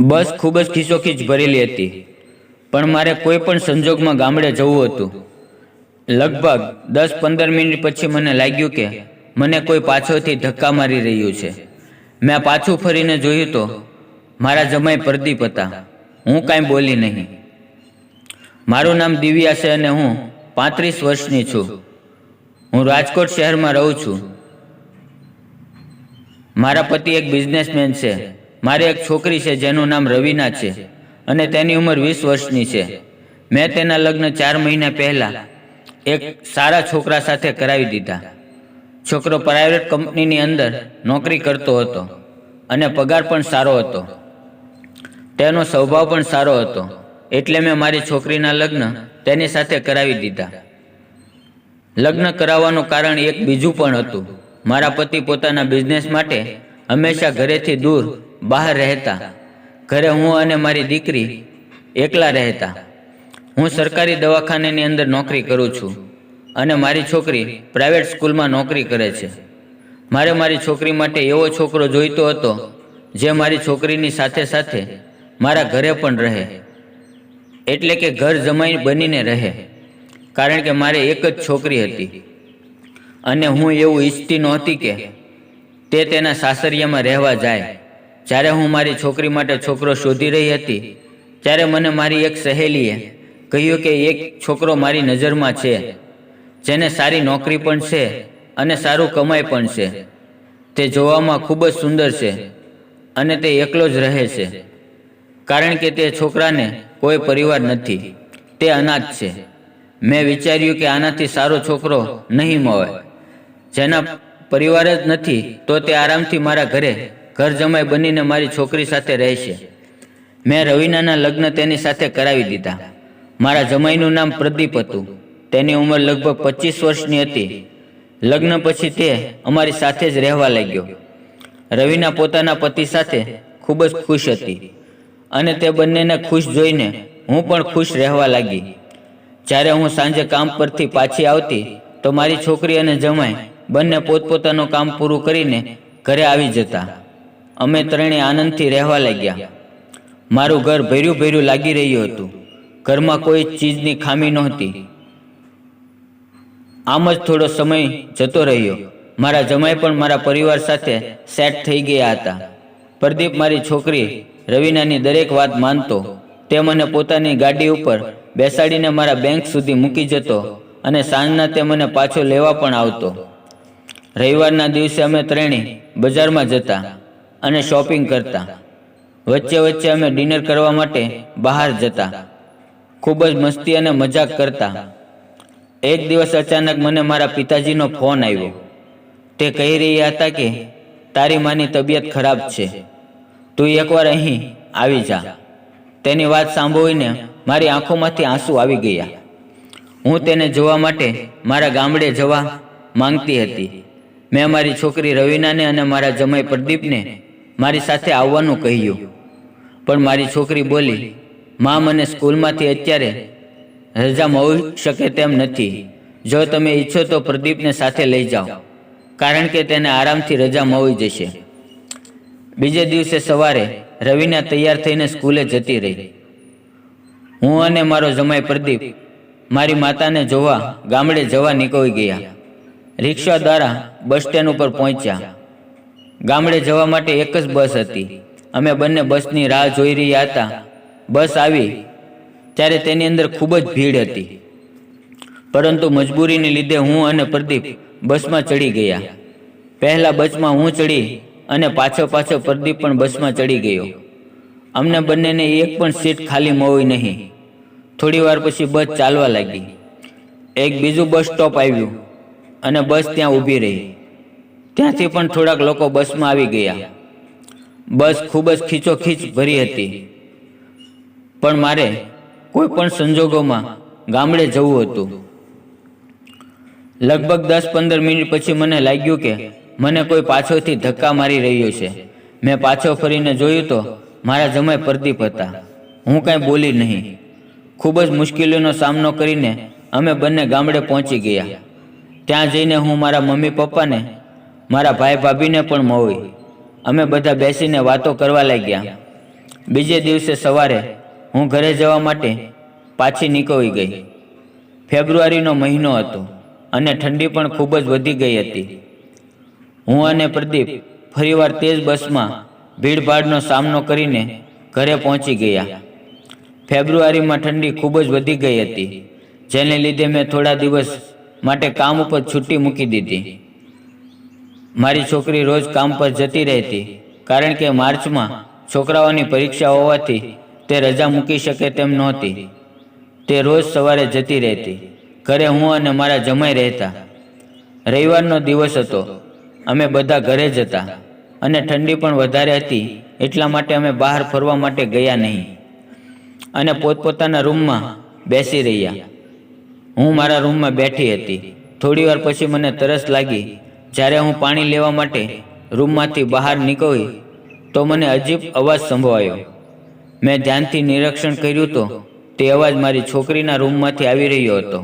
બસ ખૂબ જ ખીચોખીચ ભરેલી હતી. પણ મારે કોઈ પણ સંજોગમાં ગામડે જવું હતું. લગભગ દસ પંદર મિનિટ પછી મને લાગ્યું કે મને કોઈ પાછળથી ધક્કા મારી રહ્યું છે. મેં પાછું ફરીને જોયું તો મારા જમાઈ પ્રદીપ હતા. હું કાંઈ બોલી નહીં. મારું નામ દિવ્યા છે અને હું પાંત્રીસ વર્ષની છું. હું રાજકોટ શહેરમાં રહું છું. મારા પતિ એક બિઝનેસમેન છે. મારી એક છોકરી છે, જેનું નામ રવિના છે અને તેની ઉંમર વીસ વર્ષની છે. મેં તેના લગ્ન ચાર મહિના પહેલાં એક સારા છોકરા સાથે કરાવી દીધા. છોકરો પ્રાઇવેટ કંપનીની અંદર નોકરી કરતો હતો અને પગાર પણ સારો હતો. તેનો સ્વભાવ પણ સારો હતો એટલે મેં મારી છોકરીના લગ્ન તેની સાથે કરાવી દીધા. લગ્ન કરાવવાનું કારણ એક બીજું પણ હતું. મારા પતિ પોતાના બિઝનેસ માટે હંમેશા ઘરેથી દૂર બહાર રહેતા. ઘરે હું અને મારી દીકરી એકલા રહેતા. હું સરકારી દવાખાનાની અંદર નોકરી કરું છું અને મારી છોકરી પ્રાઇવેટ સ્કૂલમાં નોકરી કરે છે. મારે મારી છોકરી માટે એવો છોકરો જોઈતો હતો જે મારી છોકરીની સાથે સાથે મારા ઘરે પણ રહે. એટલે કે ઘર જમાઈ બનીને રહે. કારણ કે મારે એક જ છોકરી હતી. અને હું એવું ઈચ્છતી નહોતી કે તે તેના સાસરિયામાં રહેવા જાય. જ્યારે હું મારી છોકરી માટે છોકરો શોધી રહી હતી, ત્યારે મને મારી એક સહેલીએ કહ્યું કે એક છોકરો મારી નજરમાં છે, જેને સારી નોકરી પણ છે અને સારું કમાઈ પણ છે. તે જોવામાં ખૂબ જ સુંદર છે અને તે એકલો જ રહે છે, કારણ કે તે છોકરાને કોઈ પરિવાર નથી, તે અનાથ છે. મેં વિચાર્યું કે આનાથી સારો છોકરો નહીં મળે. જેના પરિવાર જ નથી, તો તે આરામથી મારા ઘરે ઘર જમાઈ બનીને મારી છોકરી સાથે રહેશે. મેં રવિનાના લગ્ન તેની સાથે કરાવી દીધા. મારા જમાઈનું નામ પ્રદીપ હતું. તેની ઉંમર લગભગ પચીસ વર્ષની હતી. લગ્ન પછી તે અમારી સાથે જ રહેવા લાગ્યો. રવિના પોતાના પતિ સાથે ખૂબ જ ખુશ હતી અને તે બંનેને ખુશ જોઈને હું પણ ખુશ રહેવા લાગી. જ્યારે હું સાંજે કામ પરથી પાછી આવતી, તો મારી છોકરી અને જમાઈ બંને પોતપોતાનું કામ પૂરું કરીને ઘરે આવી જતા. અમે ત્રણેય આનંદથી રહેવા લાગ્યા. મારું ઘર ભર્યું ભર્યું લાગી રહ્યું હતું. ઘરમાં કોઈ ચીજની ખામી નહોતી. આમ જ થોડો સમય જતો રહ્યો. મારા જમાઈ પણ મારા પરિવાર સાથે સેટ થઈ ગયા હતા. પ્રદીપ મારી છોકરી રવિનાની દરેક વાત માનતો. તે મને પોતાની ગાડી ઉપર બેસાડીને મારા બેંક સુધી મૂકી જતો અને સાંજના તે મને પાછો લેવા પણ આવતો. રવિવારના દિવસે અમે ત્રણેય બજારમાં જતા. અને શોપિંગ કરતા. વચ્ચે વચ્ચે અમે ડિનર કરવા માટે બહાર જતા. ખૂબ જ મસ્તી અને મજાક કરતા. એક દિવસ અચાનક મને મારા પિતાજીનો ફોન આવ્યો. તે કહી રહ્યા હતા કે, તારી માની તબિયત ખરાબ છે. તું એકવાર અહીં આવી જા. તેની વાત સાંભળીને મારી આંખોમાંથી આંસુ આવી ગયા. હું તેને જોવા માટે મારા ગામડે જવા માંગતી હતી. મેં મારી છોકરી રવિનાને અને મારા જમાઈ પ્રદીપને મારી સાથે આવવાનું કહ્યું. પણ મારી છોકરી બોલી, મા, મને સ્કૂલમાંથી અત્યારે રજા મળી શકે તેમ નથી. જો તમે ઈચ્છો તો પ્રદીપને સાથે લઈ જાઓ, કારણ કે તેને આરામથી રજા મળી જશે. બીજે દિવસે સવારે રવિના તૈયાર થઈને સ્કૂલે જતી રહી. હું અને મારો જમાઈ પ્રદીપ મારી માતાને જોવા ગામડે જવા નીકળી ગયા. રિક્ષા દ્વારા બસ સ્ટેન્ડ ઉપર પહોંચ્યા. ગામડે જવા માટે એક જ બસ હતી. અમે બંને બસની રાહ જોઈ રહ્યા હતા. બસ આવી, ત્યારે તેની અંદર ખૂબ જ ભીડ હતી. પરંતુ મજબૂરીને લીધે હું અને પ્રદીપ બસમાં ચડી ગયા. પહેલાં બસમાં હું ચડી અને પાછો પાછો પ્રદીપ પણ બસમાં ચડી ગયો. અમને બંનેને એક પણ સીટ ખાલી મળી નહીં. થોડી વાર પછી બસ ચાલવા લાગી. એક બીજું બસ સ્ટોપ આવ્યું અને બસ ત્યાં ઊભી રહી. ત્યાંથી પણ થોડાક લોકો બસમાં આવી ગયા. બસ ખૂબ જ ખીચોખીચ ભરી હતી. પણ મારે કોઈ પણ સંજોગોમાં ગામડે જવું હતું. લગભગ દસ પંદર મિનિટ પછી મને લાગ્યું કે મને કોઈ પાછળથી ધક્કા મારી રહ્યો છે. મેં પાછો ફરીને જોયું તો મારા જમાઈ પ્રદીપ હતા. હું કાંઈ બોલી નહીં. ખૂબ જ મુશ્કેલીનો સામનો કરીને અમે બંને ગામડે પહોંચી ગયા. ત્યાં જઈને હું મારા મમ્મી પપ્પાને મારા ભાઈ ભાભીને પણ મળી અમે બધા બેસીને વાતો કરવા લાગ્યા. બીજે દિવસે સવારે હું ઘરે જવા માટે પાછી નીકળી ગઈ. ફેબ્રુઆરીનો મહિનો હતો અને ઠંડી પણ ખૂબ જ વધી ગઈ હતી. હું અને પ્રદીપ ફરીવાર તેજ બસમાં ભીડભાડનો સામનો કરીને ઘરે પહોંચી ગયા. ફેબ્રુઆરીમાં ઠંડી ખૂબ જ વધી ગઈ હતી, જેને લીધે મેં થોડા દિવસ માટે કામ ઉપર છુટ્ટી મૂકી દીધી. મારી છોકરી રોજ કામ પર જતી રહેતી, કારણ કે માર્ચમાં છોકરાઓની પરીક્ષા હોવાથી તે રજા મૂકી શકે તેમ નહોતી. તે રોજ સવારે જતી રહેતી. ઘરે હું અને મારા જમાઈ રહેતા. રવિવારનો દિવસ હતો. અમે બધા ઘરે જ હતા. અને ઠંડી પણ વધારે હતી, એટલા માટે અમે બહાર ફરવા માટે ગયા નહીં. અને પોતપોતાના રૂમમાં બેસી રહ્યા. હું મારા રૂમમાં બેઠી હતી. થોડી વાર પછી મને તરસ લાગી જ્યારે હું પાણી લેવા માટે રૂમમાંથી બહાર નીકળી, તો મને અજીબ અવાજ સંભળાયો મેં ધ્યાનથી નિરીક્ષણ કર્યું તો તે અવાજ મારી છોકરીના રૂમમાંથી આવી રહ્યો હતો.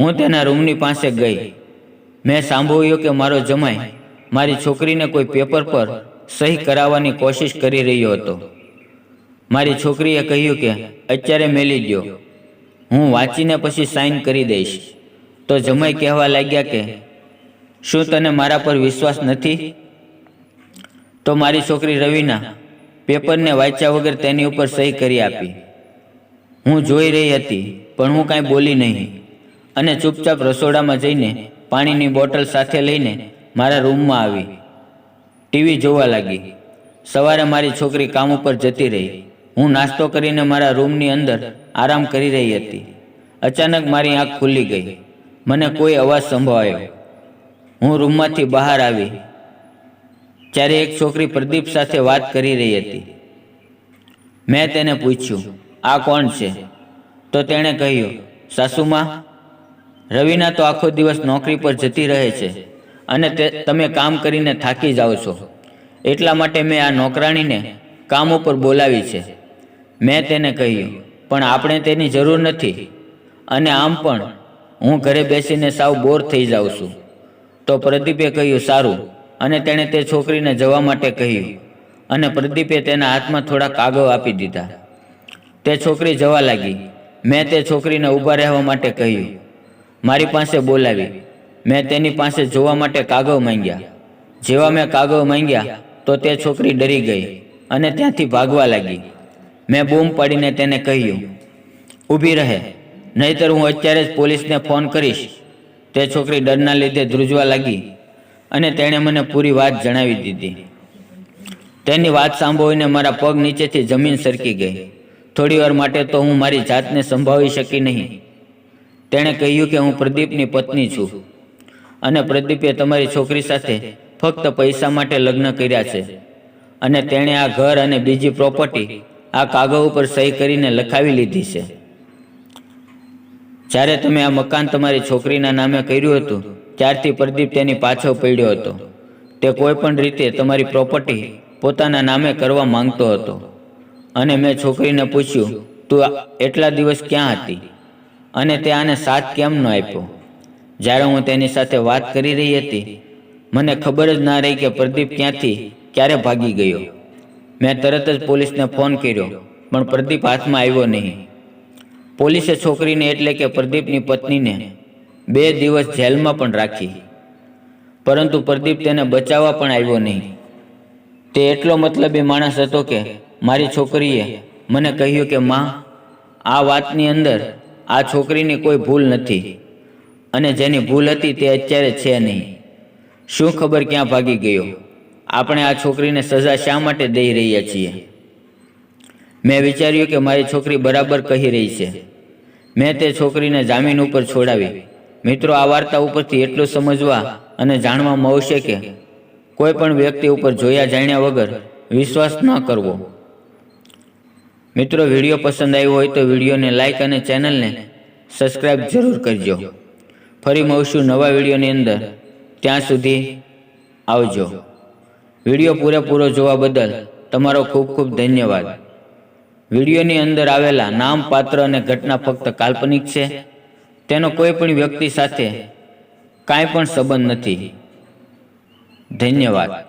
હું તેના રૂમની પાસે ગઈ. મેં સાંભળ્યું કે મારો જમાઈ મારી છોકરીને કોઈ પેપર પર સહી કરાવવાની કોશિશ કરી રહ્યો હતો. મારી છોકરીએ કહ્યું કે અત્યારે મેલી ગયો હું વાંચીને પછી સાઇન કરી દઈશ. તો જમાઈ કહેવા લાગ્યા કે શું તને મારા પર વિશ્વાસ નથી? તો મારી છોકરી રવિના પેપરને વાંચ્યા વગર તેની ઉપર સહી કરી આપી. હું જોઈ રહી હતી, પણ હું કાંઈ બોલી નહીં. અને ચૂપચાપ રસોડામાં જઈને પાણીની બોટલ સાથે લઈને મારા રૂમમાં આવી. ટીવી જોવા લાગી. સવારે મારી છોકરી કામ ઉપર જતી રહી. હું નાસ્તો કરીને મારા રૂમની અંદર આરામ કરી રહી હતી. અચાનક મારી આંખ ખુલ્લી ગઈ. મને કોઈ અવાજ સંભળાયો હું રૂમમાંથી બહાર આવી ત્યારે એક છોકરી પ્રદીપ સાથે વાત કરી રહી હતી. મેં તેને પૂછ્યું, આ કોણ છે? તો તેણે કહ્યું, સાસુમાં, રવિના તો આખો દિવસ નોકરી પર જતી રહે છે અને તમે કામ કરીને થાકી જાઓ છો. એટલા માટે મેં આ નોકરાણીને કામ ઉપર બોલાવી છે. મેં તેને કહ્યું, પણ આપણે તેની જરૂર નથી. અને આમ પણ હું ઘરે બેસીને સાવ બોર થઈ જાઉં છું. તો પ્રદીપે કહ્યું, સારું. અને તેણે તે છોકરીને જવા માટે કહ્યું અને પ્રદીપે તેના હાથમાં થોડા કાગળ આપી દીધા. તે છોકરી જવા લાગી. મેં તે છોકરીને ઊભા રહેવા માટે કહ્યું, મારી પાસે બોલાવી. મેં તેની પાસે જોવા માટે કાગળ માંગ્યા. જેવા મેં કાગળ માંગ્યા, તો તે છોકરી ડરી ગઈ અને ત્યાંથી ભાગવા લાગી. મેં બૂમ પાડીને તેને કહ્યું, ઊભી રહે, નહીતર હું અત્યારે જ પોલીસને ફોન કરીશ. તે છોકરી ડરના લીધે ધ્રુજવા લાગી અને તેણે મને પૂરી વાત જણાવી દીધી. તેની વાત સાંભળીને મારા પગ નીચેથી જમીન સરકી ગઈ. થોડી વાર માટે તો હું મારી જાતને સંભાળી શકી નહીં. તેણે કહ્યું કે હું પ્રદીપની પત્ની છું અને પ્રદીપે તમારી છોકરી સાથે ફક્ત પૈસા માટે લગ્ન કર્યા છે અને તેણે આ ઘર અને બીજી પ્રોપર્ટી આ કાગળ ઉપર સહી કરીને લખાવી લીધી છે. જ્યારે તમે આ મકાન તમારી છોકરીના નામે કર્યું હતું, ત્યારથી પ્રદીપ તેની પાછળ પડ્યો હતો. તે કોઈ પણ રીતે તમારી પ્રોપર્ટી પોતાના નામે કરવા માંગતો હતો. અને મેં છોકરીને પૂછ્યું, તું એટલા દિવસ ક્યાં હતી? અને તે આને સાથ કેમ ન આપ્યો? જ્યારે હું તેની સાથે વાત કરી રહી હતી, મને ખબર જ ના રહી કે પ્રદીપ ક્યાંથી, ક્યારે ભાગી ગયો. મેં તરત જ પોલીસને ફોન કર્યો, પણ પ્રદીપ હાથમાં આવ્યો નહીં. પોલીસે છોકરીને એટલે કે પ્રદીપની પત્નીને બે દિવસ જેલમાં પણ રાખી. પરંતુ પ્રદીપ તેને બચાવવા પણ આવ્યો નહીં. તે એટલો મતલબી માણસ હતો કે મારી છોકરીએ મને કહ્યું કે, માં, આ વાતની અંદર આ છોકરીની કોઈ ભૂલ નથી. અને જેની ભૂલ હતી તે અત્યારે છે નહીં. શું ખબર ક્યાં ભાગી ગયો? આપણે આ છોકરીને સજા શા માટે દઈ રહ્યા છીએ? મેં વિચાર્યું કે મારી છોકરી બરાબર કહી રહી છે. મેં તે છોકરીને જામીન ઉપર છોડાવી. મિત્રો, આ વાર્તા ઉપરથી એટલું સમજવા અને જાણવા મળશે કે કોઈ પણ વ્યક્તિ ઉપર જોયા જાણ્યા વગર વિશ્વાસ ન કરવો. મિત્રો, વીડિયો પસંદ આવ્યો હોય તો વિડીયોને લાઇક અને ચેનલને સબસ્ક્રાઈબ જરૂર કરજો. ફરી મળશું નવા વિડીયોની અંદર. ત્યાં સુધી આવજો. વીડિયો પૂરેપૂરો જોવા બદલ તમારો ખૂબ ખૂબ ધન્યવાદ. વિડીયોની અંદર આવેલા નામ, પાત્ર અને ઘટના ફક્ત કાલ્પનિક છે. તેનો કોઈ પણ વ્યક્તિ સાથે કાંઈ પણ સંબંધ નથી. ધન્યવાદ.